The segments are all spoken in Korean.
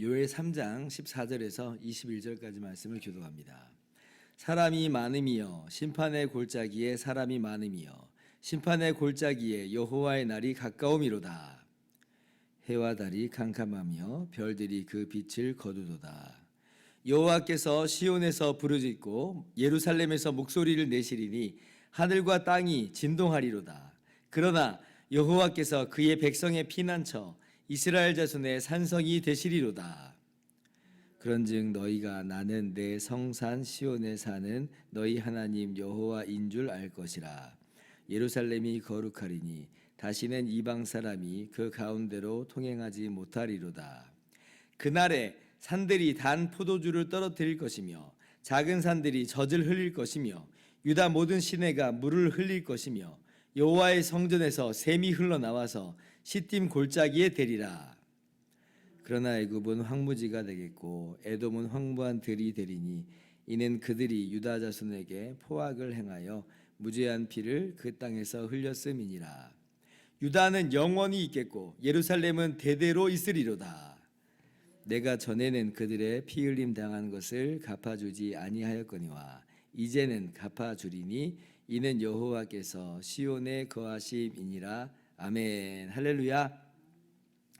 요엘 3장 14절에서 21절까지 말씀을 교독합니다. 사람이 많음이여 심판의 골짜기에 사람이 많음이여 심판의 골짜기에 여호와의 날이 가까움이로다. 해와 달이 캄캄하며 별들이 그 빛을 거두도다. 여호와께서 시온에서 부르짖고 예루살렘에서 목소리를 내시리니 하늘과 땅이 진동하리로다. 그러나 여호와께서 그의 백성의 피난처 이스라엘 자손의 산성이 되시리로다. 그런즉 너희가 나는 내 성산 시온에 사는 너희 하나님 여호와인 줄 알 것이라. 예루살렘이 거룩하리니 다시는 이방 사람이 그 가운데로 통행하지 못하리로다. 그날에 산들이 단 포도주를 떨어뜨릴 것이며 작은 산들이 젖을 흘릴 것이며 유다 모든 시내가 물을 흘릴 것이며 여호와의 성전에서 샘이 흘러나와서 시딤 골짜기에 되리라. 그러나 애굽은 황무지가 되겠고 에돔은 황무한 들이 되리니 이는 그들이 유다 자손에게 포악을 행하여 무죄한 피를 그 땅에서 흘렸음이니라. 유다는 영원히 있겠고 예루살렘은 대대로 있으리로다. 내가 전에는 그들의 피 흘림 당한 것을 갚아주지 아니하였거니와 이제는 갚아주리니 이는 여호와께서 시온에 거하심이니라. 아멘. 할렐루야.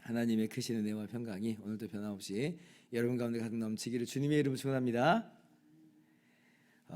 하나님의 크신 은혜와 평강이 오늘도 변함없이 여러분 가운데 가득 넘치기를 주님의 이름으로 축원합니다.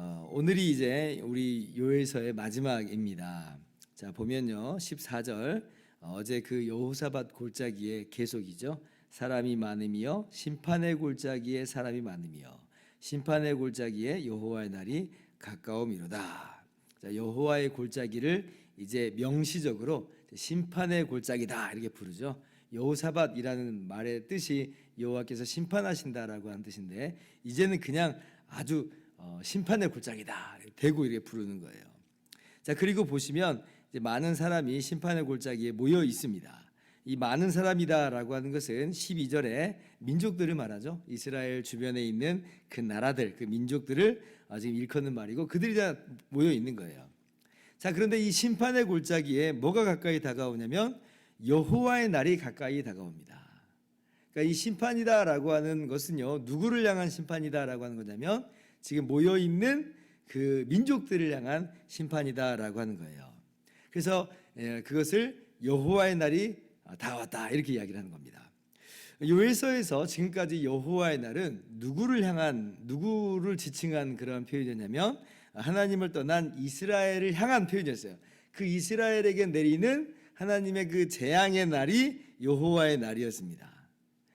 어, 오늘이 이제 우리 요엘서의 마지막입니다. 자 보면요 14절 어, 어제 그 여호사밧 골짜기의 계속이죠. 사람이 많음이여 심판의 골짜기에 사람이 많음이여 심판의 골짜기에 여호와의 날이 가까움이로다. 자 여호와의 골짜기를 이제 명시적으로 심판의 골짜기다 이렇게 부르죠. 여호사밧이라는 말의 뜻이 여호와께서 심판하신다라고 하는 뜻인데 이제는 그냥 아주 어, 심판의 골짜기다 대고 이렇게 부르는 거예요. 자 그리고 보시면 많은 사람이 심판의 골짜기에 모여 있습니다. 이 많은 사람이다라고 하는 것은 12절에 민족들을 말하죠. 이스라엘 주변에 있는 그 나라들, 그 민족들을 어, 지금 일컫는 말이고 그들이 다 모여 있는 거예요. 자 그런데 이 심판의 골짜기에 뭐가 가까이 다가오냐면 여호와의 날이 가까이 다가옵니다. 그러니까 이 심판이다라고 하는 것은요 누구를 향한 심판이다라고 하는 거냐면 지금 모여 있는 그 민족들을 향한 심판이다라고 하는 거예요. 그래서 예, 그것을 여호와의 날이 다 왔다 이렇게 이야기를 하는 겁니다. 요엘서에서 지금까지 여호와의 날은 누구를 향한 누구를 지칭한 그런 표현이었냐면 하나님을 떠난 이스라엘을 향한 표현이었어요. 그 이스라엘에게 내리는 하나님의 그 재앙의 날이 여호와의 날이었습니다.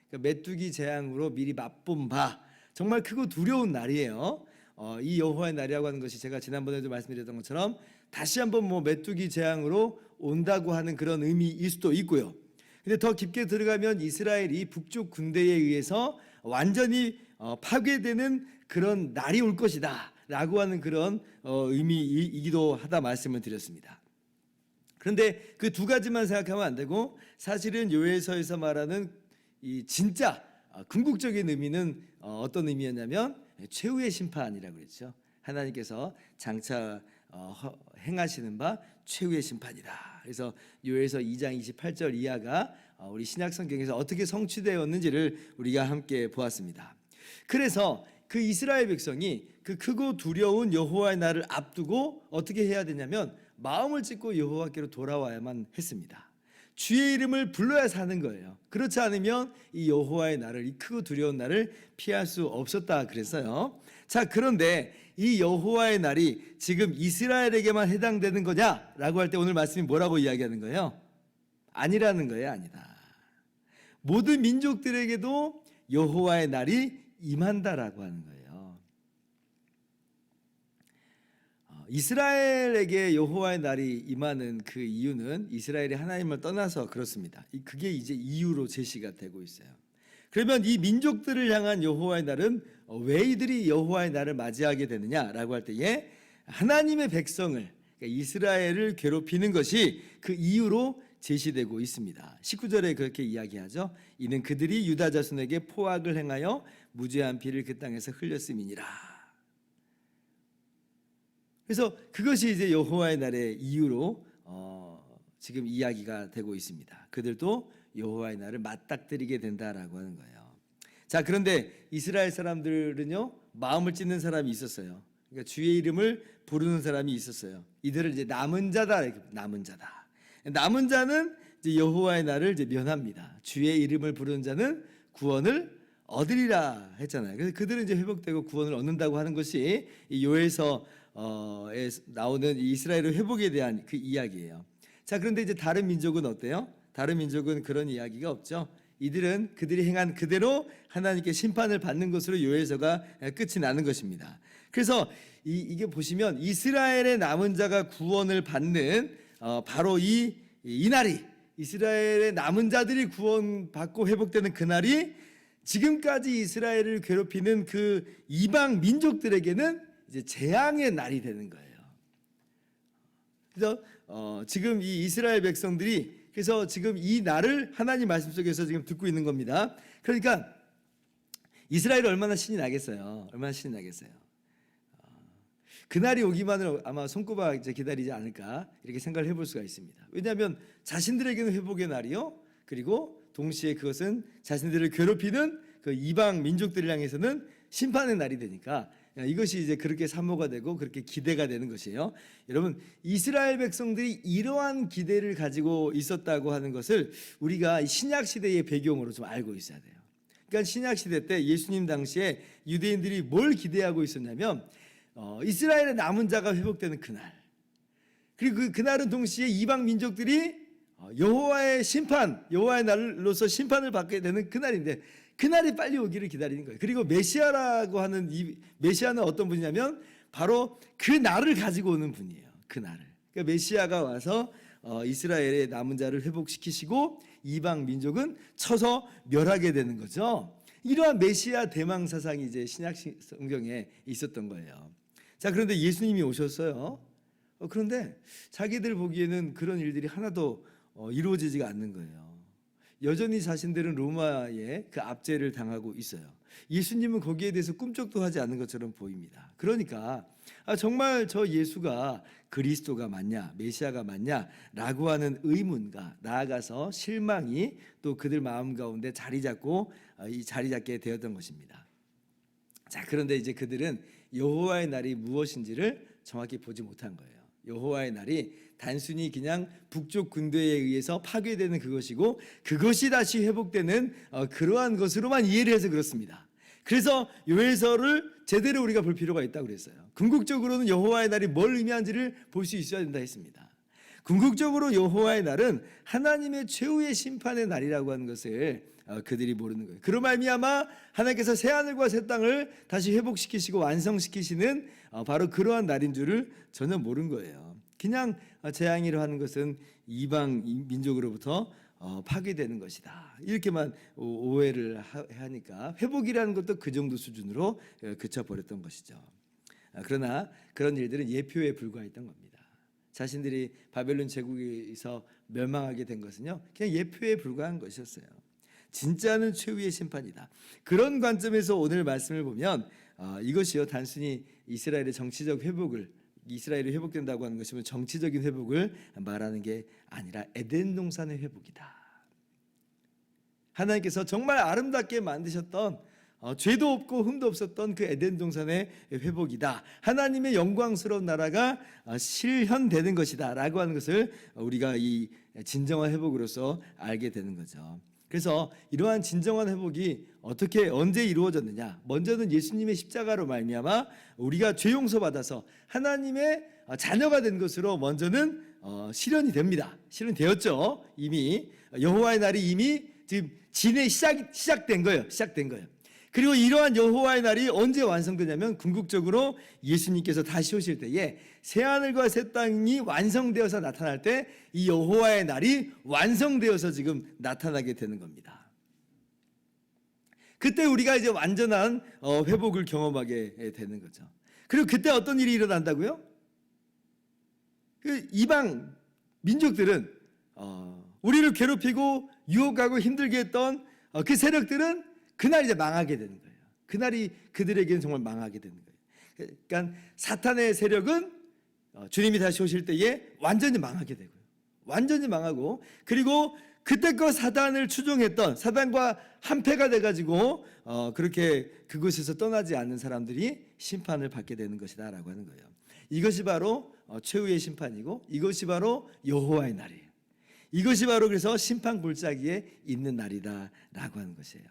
그러니까 메뚜기 재앙으로 미리 맛본 바 정말 크고 두려운 날이에요. 어, 이 여호와의 날이라고 하는 것이 제가 지난번에도 말씀드렸던 것처럼 다시 한번 뭐 메뚜기 재앙으로 온다고 하는 그런 의미일 수도 있고요. 근데 더 깊게 들어가면 이스라엘이 북쪽 군대에 의해서 완전히 어, 파괴되는 그런 날이 올 것이다 라고 하는 그런 어, 의미이기도 하다 말씀을 드렸습니다. 그런데 그 두 가지만 생각하면 안 되고 사실은 요엘서에서 말하는 이 진짜 어, 궁극적인 의미는 어, 어떤 의미였냐면 최후의 심판이라고 그랬죠. 하나님께서 장차 어, 허- 행하시는 바 최후의 심판이다. 그래서 요엘서 2장 28절 이하가 어, 우리 신약 성경에서 어떻게 성취되었는지를 우리가 함께 보았습니다. 그래서 그 이스라엘 백성이 그 크고 두려운 여호와의 날을 앞두고 어떻게 해야 되냐면 마음을 찢고 여호와께로 돌아와야만 했습니다. 주의 이름을 불러야 사는 거예요. 그렇지 않으면 이 여호와의 날을 이 크고 두려운 날을 피할 수 없었다 그랬어요. 자, 그런데 이 여호와의 날이 지금 이스라엘에게만 해당되는 거냐라고 할 때 오늘 말씀이 뭐라고 이야기하는 거예요? 아니라는 거예요, 아니다. 모든 민족들에게도 여호와의 날이 임한다라고 하는 거예요. 어, 이스라엘에게 여호와의 날이 임하는 그 이유는 이스라엘이 하나님을 떠나서 그렇습니다. 이- 그게 이제 이유로 제시가 되고 있어요. 그러면 이 민족들을 향한 여호와의 날은 어, 왜 이들이 여호와의 날을 맞이하게 되느냐라고 할 때에 하나님의 백성을 그러니까 이스라엘을 괴롭히는 것이 그 이유로 제시되고 있습니다. 19절에 그렇게 이야기하죠. 이는 그들이 유다 자손에게 포악을 행하여 무죄한 피를 그 땅에서 흘렸음이니라. 그래서 그것이 이제 여호와의 날의 이유로 어, 지금 이야기가 되고 있습니다. 그들도 여호와의 날을 맞닥뜨리게 된다라고 하는 거예요. 자, 그런데 이스라엘 사람들은요 마음을 찢는 사람이 있었어요. 그러니까 주의 이름을 부르는 사람이 있었어요. 이들을 이제 남은 자다, 남은 자다. 남은 자는 이제 여호와의 날을 이제 면합니다. 주의 이름을 부르는 자는 구원을 얻으리라 했잖아요. 그래서 그들은 이제 회복되고 구원을 얻는다고 하는 것이 이 요에서 어에 나오는 이 이스라엘의 회복에 대한 그 이야기예요. 자, 그런데 이제 다른 민족은 어때요? 다른 민족은 그런 이야기가 없죠. 이들은 그들이 행한 그대로 하나님께 심판을 받는 것으로 요에서가 끝이 나는 것입니다. 그래서 이, 이게 보시면 이스라엘의 남은 자가 구원을 받는 어, 바로 이 이 날이 이스라엘의 남은 자들이 구원받고 회복되는 그날이 지금까지 이스라엘을 괴롭히는 그 이방 민족들에게는 이제 재앙의 날이 되는 거예요. 그래서 어, 지금 이 이스라엘 백성들이 그래서 지금 이 날을 하나님 말씀 속에서 지금 듣고 있는 겁니다. 그러니까 이스라엘 얼마나 신이 나겠어요. 얼마나 신이 나겠어요. 어, 그날이 오기만을 아마 손꼽아 이제 기다리지 않을까 이렇게 생각을 해볼 수가 있습니다. 왜냐하면 자신들에게는 회복의 날이요. 그리고 동시에 그것은 자신들을 괴롭히는 그 이방 민족들을 향해서는 심판의 날이 되니까 이것이 이제 그렇게 사모가 되고 그렇게 기대가 되는 것이에요. 여러분 이스라엘 백성들이 이러한 기대를 가지고 있었다고 하는 것을 우리가 신약 시대의 배경으로 좀 알고 있어야 돼요. 그러니까 신약 시대 때 예수님 당시에 유대인들이 뭘 기대하고 있었냐면 어, 이스라엘의 남은 자가 회복되는 그날. 그리고 그, 그날은 동시에 이방 민족들이 어, 여호와의 심판, 여호와의 날로서 심판을 받게 되는 그날인데 그날이 빨리 오기를 기다리는 거예요. 그리고 메시아라고 하는 이 메시아는 어떤 분이냐면 바로 그 날을 가지고 오는 분이에요. 그 날을. 그러니까 메시아가 와서 어, 이스라엘의 남은 자를 회복시키시고 이방 민족은 쳐서 멸하게 되는 거죠. 이러한 메시아 대망 사상이 이제 신약 성경에 있었던 거예요. 자, 그런데 예수님이 오셨어요. 어, 그런데 자기들 보기에는 그런 일들이 하나도 어, 이루어지지가 않는 거예요. 여전히 자신들은 로마의 그 압제를 당하고 있어요. 예수님은 거기에 대해서 꿈쩍도 하지 않는 것처럼 보입니다. 그러니까 아, 정말 저 예수가 그리스도가 맞냐, 메시아가 맞냐라고 하는 의문과 나아가서 실망이 또 그들 마음 가운데 자리 잡고 아, 이 자리 잡게 되었던 것입니다. 자, 그런데 이제 그들은 여호와의 날이 무엇인지를 정확히 보지 못한 거예요. 여호와의 날이 단순히 그냥 북쪽 군대에 의해서 파괴되는 그것이고 그것이 다시 회복되는 어, 그러한 것으로만 이해를 해서 그렇습니다. 그래서 요해서를 제대로 우리가 볼 필요가 있다고 그랬어요. 궁극적으로는 여호와의 날이 뭘 의미한지를 볼 수 있어야 된다 했습니다. 궁극적으로 여호와의 날은 하나님의 최후의 심판의 날이라고 하는 것을 어, 그들이 모르는 거예요. 그로 말미암아 하나님께서 새 하늘과 새 땅을 다시 회복시키시고 완성시키시는 어, 바로 그러한 날인 줄을 전혀 모른 거예요. 그냥 재앙이라 하는 것은 이방 민족으로부터 어, 파괴되는 것이다. 이렇게만 오해를 하니까 회복이라는 것도 그 정도 수준으로 그쳐 버렸던 것이죠. 아, 그러나 그런 일들은 예표에 불과했던 겁니다. 자신들이 바벨론 제국에서 멸망하게 된 것은요, 그냥 예표에 불과한 것이었어요. 진짜는 최후의 심판이다. 그런 관점에서 오늘 말씀을 보면 어, 이것이요 단순히 이스라엘의 정치적 회복을 이스라엘이 회복된다고 하는 것이면 정치적인 회복을 말하는 게 아니라 에덴 동산의 회복이다. 하나님께서 정말 아름답게 만드셨던 어, 죄도 없고 흠도 없었던 그 에덴 동산의 회복이다. 하나님의 영광스러운 나라가 어, 실현되는 것이다라고 하는 것을 우리가 이 진정한 회복으로서 알게 되는 거죠. 그래서 이러한 진정한 회복이 어떻게 언제 이루어졌느냐? 먼저는 예수님의 십자가로 말미암아 우리가 죄 용서 받아서 하나님의 자녀가 된 것으로 먼저는 어, 실현이 됩니다. 실현되었죠. 이미 여호와의 날이 이미 지금 진에 시작 시작된 거예요. 시작된 거예요. 그리고 이러한 여호와의 날이 언제 완성되냐면 궁극적으로 예수님께서 다시 오실 때에 새 하늘과 새 땅이 완성되어서 나타날 때 이 여호와의 날이 완성되어서 지금 나타나게 되는 겁니다. 그때 우리가 이제 완전한 어, 회복을 경험하게 되는 거죠. 그리고 그때 어떤 일이 일어난다고요? 그 이방 민족들은 어, 우리를 괴롭히고 유혹하고 힘들게 했던 어, 그 세력들은 그날 이제 망하게 되는 거예요. 그날이 그들에게는 정말 망하게 되는 거예요. 그러니까 사탄의 세력은 어, 주님이 다시 오실 때에 완전히 망하게 되고요. 완전히 망하고 그리고 그때껏 사단을 추종했던 사단과 한패가 돼가지고 어, 그렇게 그곳에서 떠나지 않는 사람들이 심판을 받게 되는 것이다라고 하는 거예요. 이것이 바로 어, 최후의 심판이고 이것이 바로 여호와의 날이에요. 이것이 바로 그래서 심판 골짜기에 있는 날이다라고 하는 것이에요.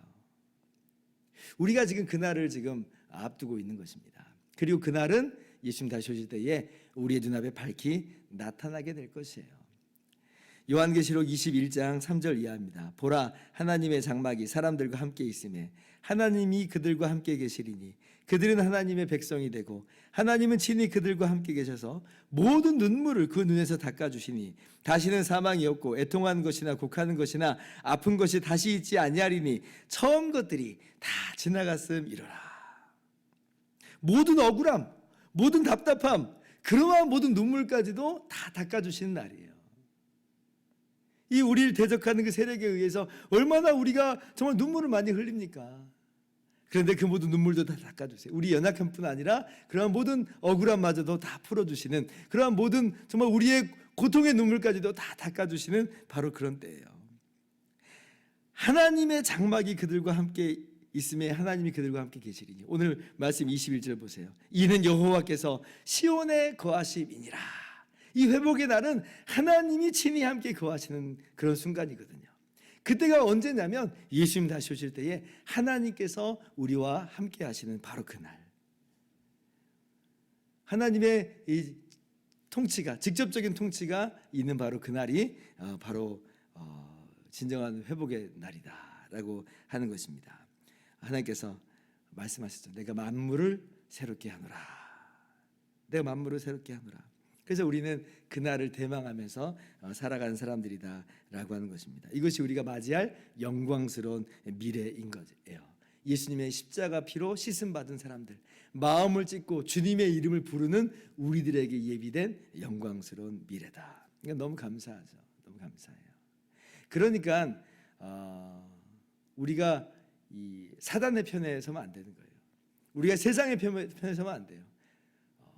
우리가 지금 그날을 지금 앞두고 있는 것입니다. 그리고 그날은 예수님 다시 오실 때에 우리의 눈앞에 밝히 나타나게 될 것이에요. 요한계시록 21장 3절 이하입니다. 보라 하나님의 장막이 사람들과 함께 있음에 하나님이 그들과 함께 계시리니 그들은 하나님의 백성이 되고 하나님은 친히 그들과 함께 계셔서 모든 눈물을 그 눈에서 닦아 주시니 다시는 사망이 없고 애통하는 것이나 곡하는 것이나 아픈 것이 다시 있지 아니하리니 처음 것들이 다 지나갔음이로라. 모든 억울함, 모든 답답함, 그러한 모든 눈물까지도 다 닦아 주시는 날이에요. 이 우리를 대적하는 그 세력에 의해서 얼마나 우리가 정말 눈물을 많이 흘립니까? 그런데 그 모든 눈물도 다 닦아주세요. 우리 연약한 뿐 아니라 그러한 모든 억울함마저도 다 풀어주시는 그러한 모든 정말 우리의 고통의 눈물까지도 다 닦아주시는 바로 그런 때예요. 하나님의 장막이 그들과 함께 있음에 하나님이 그들과 함께 계시리니 오늘 말씀 21절 보세요. 이는 여호와께서 시온에 거하심이니라. 이 회복의 날은 하나님이 친히 함께 거하시는 그런 순간이거든요. 그때가 언제냐면 예수님 다시 오실 때에 하나님께서 우리와 함께 하시는 바로 그날. 하나님의 이 통치가 직접적인 통치가 있는 바로 그날이 어, 바로 어, 진정한 회복의 날이다라고 하는 것입니다. 하나님께서 말씀하셨죠. 내가 만물을 새롭게 하노라. 내가 만물을 새롭게 하노라. 그래서 우리는 그날을 대망하면서 어, 살아가는 사람들이다라고 하는 것입니다. 이것이 우리가 맞이할 영광스러운 미래인 거예요. 예수님의 십자가 피로 씻음 받은 사람들, 마음을 찢고 주님의 이름을 부르는 우리들에게 예비된 영광스러운 미래다. 이건 너무 감사하죠. 너무 감사해요. 그러니까 어, 우리가 이 사단의 편에 서면 안 되는 거예요. 우리가 세상의 편에 편에 서면 안 돼요. 어,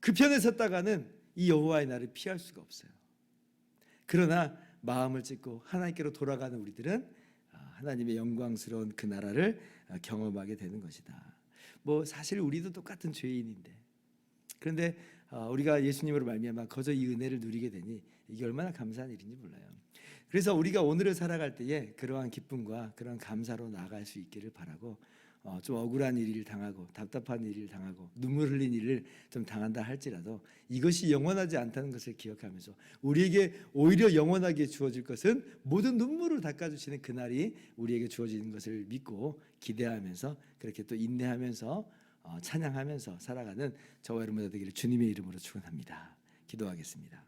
그 편에 섰다가는 이 여호와의 날을 피할 수가 없어요. 그러나 마음을 찢고 하나님께로 돌아가는 우리들은 아, 하나님의 영광스러운 그 나라를 아, 경험하게 되는 것이다. 뭐 사실 우리도 똑같은 죄인인데 그런데 어, 우리가 예수님으로 말미암아 거저 이 은혜를 누리게 되니 이게 얼마나 감사한 일인지 몰라요. 그래서 우리가 오늘을 살아갈 때에 그러한 기쁨과 그러한 감사로 나아갈 수 있기를 바라고 어, 좀 억울한 일을 당하고 답답한 일을 당하고 눈물 흘린 일을 좀 당한다 할지라도 이것이 영원하지 않다는 것을 기억하면서 우리에게 오히려 영원하게 주어질 것은 모든 눈물을 닦아주시는 그날이 우리에게 주어지는 것을 믿고 기대하면서 그렇게 또 인내하면서 어, 찬양하면서 살아가는 저와 여러분들 되기를 주님의 이름으로 축원합니다. 기도하겠습니다.